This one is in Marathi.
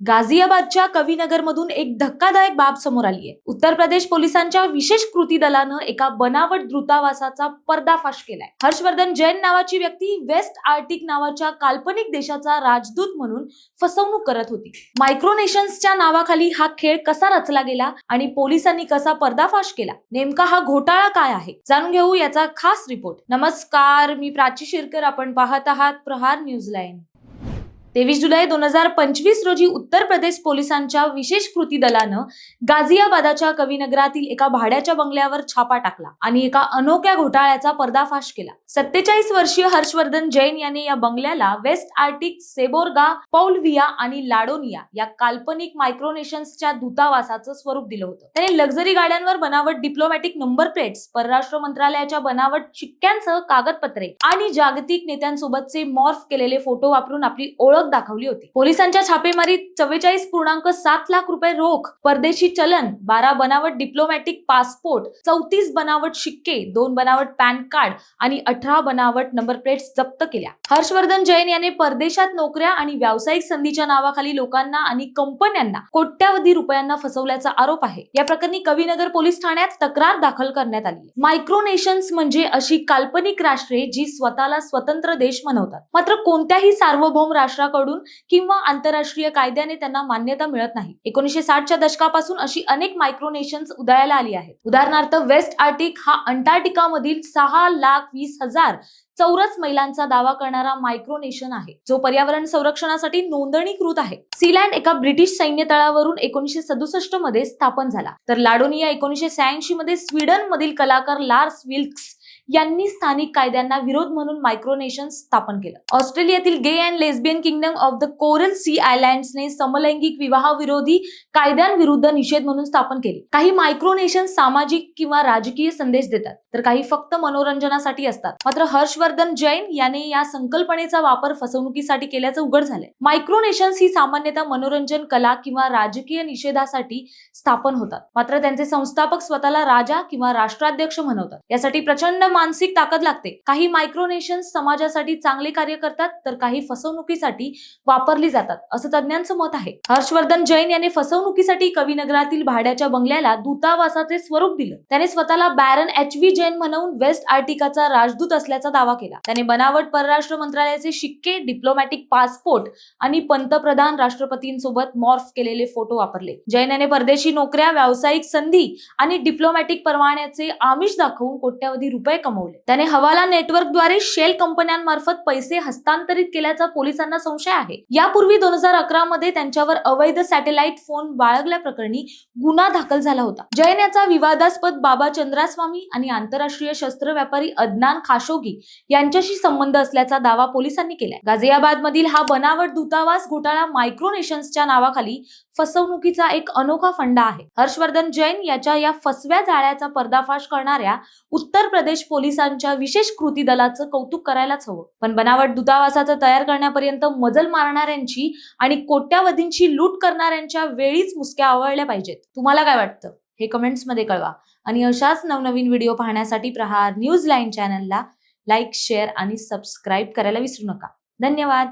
गाझियाबादच्या कवीनगरमधून एक धक्कादायक बाब समोर आली आहे. उत्तर प्रदेश पोलिसांच्या विशेष कृती दलानं एका बनावट द्रुतावासाचा पर्दाफाश केलाय. हर्षवर्धन जैन नावाची व्यक्ती वेस्ट आर्टिक नावाच्या काल्पनिक देशाचा राजदूत म्हणून फसवणूक करत होती. मायक्रोनेशन्सच्या नावाखाली हा खेळ कसा रचला गेला आणि पोलिसांनी कसा पर्दाफाश केला? नेमका हा घोटाळा काय आहे? जाणून घेऊ याचा खास रिपोर्ट. नमस्कार मी प्राची शिरकर आपण पाहत आहात प्रहार न्यूज लाईन तेवीस जुलै दोन हजार पंचवीस रोजी उत्तर प्रदेश पोलिसांच्या विशेष कृती दलानं गाझियाबादाच्या कवीनगरातील एका भाड्याच्या बंगल्यावर छापा टाकला आणि एका अनोख्या घोटाळ्याचा पर्दाफाश केला. सत्तेचाळीस वर्षीय हर्षवर्धन जैन याने या बंगल्याला वेस्ट आर्टिक सेबोर्गा पौलविया आणि लाडोनिया या काल्पनिक मायक्रोनेशन्सच्या दूतावासाचं स्वरूप दिलं होतं. त्याने लक्झरी गाड्यांवर बनावट डिप्लोमॅटिक नंबर प्लेट्स परराष्ट्र मंत्रालयाच्या बनावट शिक्क्यांसह कागदपत्रे आणि जागतिक नेत्यांसोबतचे मॉर्फ केलेले फोटो वापरून आपली ओळख दाखवली होती. पोलिसांच्या छापेमारीत चव्वेचाळीस पूर्णांक सात लाख रुपये रोख परदेशी चलन बारा बनावट डिप्लोमॅटिक पासपोर्ट चौतीस बनावट शिक्के दोन बनावट पॅन कार्ड आणि अठरा बनावट नंबर प्लेट्स जप्त केल्या. हर्षवर्धन जैन याने परदेशात नोकऱ्या आणि व्यावसायिक संधीच्या नावाखाली लोकांना आणि कंपन्यांना कोट्यावधी रुपयांना फसवल्याचा आरोप आहे. या प्रकरणी कवीनगर पोलीस ठाण्यात तक्रार दाखल करण्यात आली. मायक्रोनेशन्स म्हणजे अशी काल्पनिक राष्ट्रे जी स्वतःला स्वतंत्र देश म्हणवतात मात्र कोणत्याही सार्वभौम राष्ट्रा राष्ट्राकडून किंवा आंतरराष्ट्रीय कायद्याने त्यांना मान्यता मिळत नाही. एकोणीशे साठच्या दशकापासून अशी अनेक मायक्रोनेशन्स उदयाला आली आहेत. उदाहरणार्थ वेस्ट आर्टिक हा अंटार्क्टिका मधील सहा लाख वीस हजार चौरस मैलांचा दावा करणारा मायक्रोनेशन आहे. जो पर्यावरण संरक्षणासाठी नोंदणीकृत आहे. सीलँड एका ब्रिटिश सैन्य तळावरून एकोणीशे सदुसष्टमध्ये स्थापन झाला. तर लाडोनिया एकोणीशे शहाऐंशी मध्ये स्वीडन मधील कलाकार लार्स विल्क्स यांनी स्थानिक कायद्यांना विरोध म्हणून मायक्रोनेशन स्थापन केलं. ऑस्ट्रेलियातील gay and lesbian kingdom of the coral sea आयलँड्सने समलैंगिक विवाहाविरोधी कायद्यांविरुद्ध निषेध म्हणून स्थापन केले. काही मायक्रोनेशन सामाजिक किंवा राजकीय संदेश देतात तर काही फक्त मनोरंजनासाठी असतात. मात्र हर्षवर्धन जैन याने या संकल्पनेचा वापर फसवणुकीसाठी केल्याचं उघड झालंय. मायक्रोनेशन्स ही सामान्यतः मनोरंजन कला किंवा राजकीय निषेधासाठी स्थापन होतात. मात्र त्यांचे संस्थापक स्वतःला राजा किंवा राष्ट्राध्यक्ष म्हणवतात. यासाठी प्रचंड मानसिक ताकद लागते. काही मायक्रोनेशन्स समाजासाठी चांगले कार्य करतात तर काही फसवणुकीसाठी वापरली जातात असं तज्ज्ञांचं मत आहे. हर्षवर्धन जैन याने फसवणुकीसाठी कवीनगरातील भाड्याच्या बंगल्याला दूतावासाचे स्वरूप दिलं. त्याने स्वतःला बॅरन एच व्ही जैन म्हणून वेस्ट आर्टिकाचा राजदूत असल्याचा दावा केला. त्याने बनावट परराष्ट्र मंत्रालयाचे शिक्के डिप्लोमॅटिक पासपोर्ट आणि पंतप्रधान राष्ट्रपतींसोबत मॉर्फ केलेले फोटो वापरले. जैन याने परदेशी नोकऱ्या व्यावसायिक संधी आणि डिप्लोमॅटिक परवान्याचे आमिष दाखवून कोट्यावधी रुपये कमवले. त्याने हवाला नेटवर्कद्वारे शेल कंपन्यांमार्फत पैसे हस्तांतरित केल्याचा पोलिसांना संशय आहे. यापूर्वी दोन हजार अकरा मध्ये त्यांच्यावर अवैध सॅटेलाइट फोन बाळगल्याप्रकरणी गुन्हा दाखल झाला होता. जैन याचा विवादास्पद बाबा चंद्रास्वामी आणि आंतरराष्ट्रीय शस्त्र व्यापारी अदनान खाशोगी यांच्याशी संबंध असल्याचा दावा पोलिसांनी केलाय. गाझियाबाद मधील हा बनावट दूतावास घोटाळा मायक्रोनेशन्सच्या नावाखाली फसवणुकीचा एक अनोखा फंडा आहे. हर्षवर्धन जैन याच्या या फसव्या जाळ्याचा पर्दाफाश करणाऱ्या उत्तर प्रदेश पोलिसांच्या विशेष कृती दलाचं कौतुक करायलाच हवं. पण बनावट दूतावासाचं तयार करण्यापर्यंत मजल मारणाऱ्यांची आणि कोट्यावधींची लूट करणाऱ्यांच्या वेळीच मुसक्या आवळल्या पाहिजेत. तुम्हाला काय वाटतं? हे कमेंट्समध्ये कळवा. आणि अशाच नवनवीन व्हिडिओ पाहण्यासाठी प्रहार न्यूज लाईन चॅनलला लाईक शेअर आणि सबस्क्राईब करायला विसरू नका. धन्यवाद!